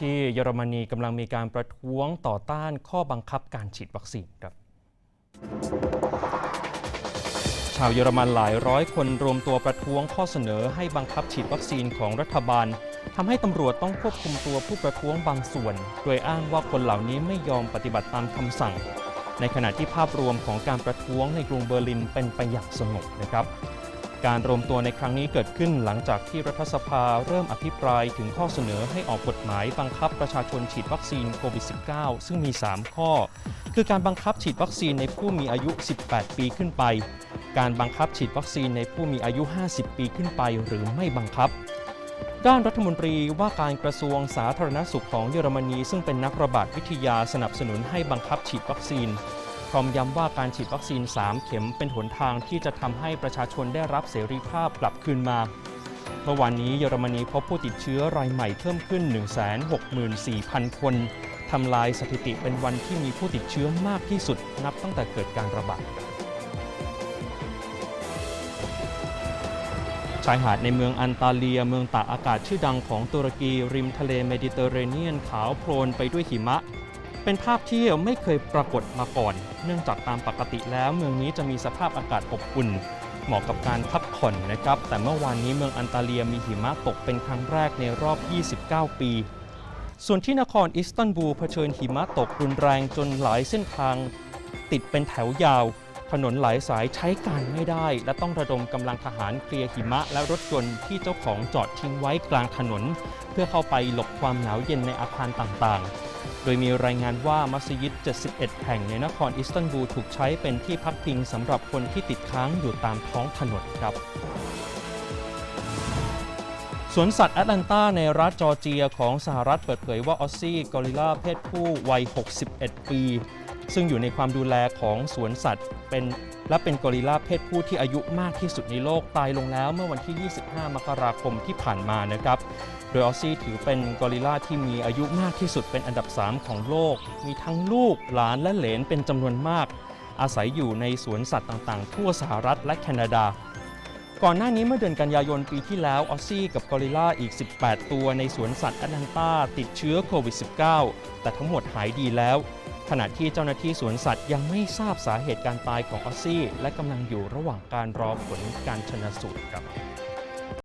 ที่เยอรมนีกำลังมีการประท้วงต่อต้านข้อบังคับการฉีดวัคซีนครับ ชาวเยอรมันหลายร้อยคนรวมตัวประท้วงข้อเสนอให้บังคับฉีดวัคซีนของรัฐบาลทำให้ตำรวจต้องควบคุมตัวผู้ประท้วงบางส่วน โดยอ้างว่าคนเหล่านี้ไม่ยอมปฏิบัติตามคำสั่ง ในขณะที่ภาพรวมของการประท้วงในกรุงเบอร์ลินเป็นไปอย่างสงบนะครับ การรวมตัวในครั้งนี้เกิดขึ้นหลังจากที่รัฐสภาเริ่มอภิปรายถึงข้อเสนอให้ออกกฎหมายบังคับประชาชนฉีดวัคซีนโควิด -19 ซึ่งมี 3 ข้อ คือการบังคับฉีดวัคซีนในผู้มีอายุ 18 ปีขึ้นไป การบังคับฉีดวัคซีนในผู้มีอายุ 50 ปีขึ้นไป หรือไม่บังคับ ด้านรัฐมนตรีว่าการกระทรวงสาธารณสุขของเยอรมนี ซึ่งเป็นนักระบาดวิทยาสนับสนุนให้บังคับฉีดวัคซีน พร้อมย้ำว่าการฉีดวัคซีน 3 เข็มเป็นหนทางที่จะทำให้ประชาชนได้รับเสรีภาพกลับคืนมา เมื่อวานนี้เยอรมนีพบผู้ติดเชื้อรายใหม่เพิ่มขึ้น 164,000 คนทำลายสถิติเป็นวันที่มีผู้ติดเชื้อมากที่สุดนับตั้งแต่เกิดการระบาดชายหาดในเมืองอันตาเลียเมืองตากอากาศชื่อดังของตุรกีริมทะเลเมดิเตอร์เรเนียนขาวโพลนไปด้วยหิมะ เป็นภาพที่ไม่เคยปรากฏมาก่อน เนื่องจากตามปกติแล้วเมืองนี้จะมีสภาพอากาศอบอุ่น เหมาะกับการพักผ่อนนะครับ แต่เมื่อวานนี้เมืองอันตาเลียมีหิมะตกเป็นครั้งแรกในรอบ 29 ปี ส่วนที่นครอิสตันบูลเผชิญหิมะตกรุนแรงจนหลายเส้นทาง ติดเป็นแถวยาว ถนนหลายสายใช้การไม่ได้ และต้องระดมกำลังทหารเคลียร์หิมะ และรถยนต์ที่เจ้าของจอดทิ้งไว้กลางถนน เพื่อเข้าไปหลบความหนาวเย็นในอาคารต่างๆ โดยมีรายงานว่ามัสยิด 71 แห่งในนครอิสตันบูลถูกใช้เป็นที่พักพิงสำหรับคนที่ติดค้างอยู่ตามท้องถนนครับสวนสัตว์แอตแลนตาในรัฐจอร์เจียของสหรัฐเปิดเผยว่าออสซี่กอริลลาเพศผู้วัย 61 ปี ซึ่งอยู่ในความดูแลของสวนสัตว์ เป็นและเป็นกอริลลาเพศผู้ที่อายุมากที่สุดในโลกตายลงแล้วเมื่อวันที่ 25 มกราคมที่ผ่านมานะครับ โดยออซี่ถือเป็นกอริลลาที่มีอายุมากที่สุดเป็นอันดับ 3 ของโลก มีทั้งลูกหลานและเหลนเป็นจำนวนมาก อาศัยอยู่ในสวนสัตว์ต่างๆ ทั่วสหรัฐและแคนาดาก่อนหน้านี้เมื่อเดือนกันยายนปีที่แล้วออสซี่กับกอริลลาอีก 18 ตัวในสวนสัตว์แอตแลนตาติดเชื้อโควิด -19 แต่ทั้งหมดหายดีแล้ว ขณะที่เจ้าหน้าที่สวนสัตว์ยังไม่ทราบสาเหตุการตายของออสซี่ และกำลังอยู่ระหว่างการรอผลการชนสูตรครับ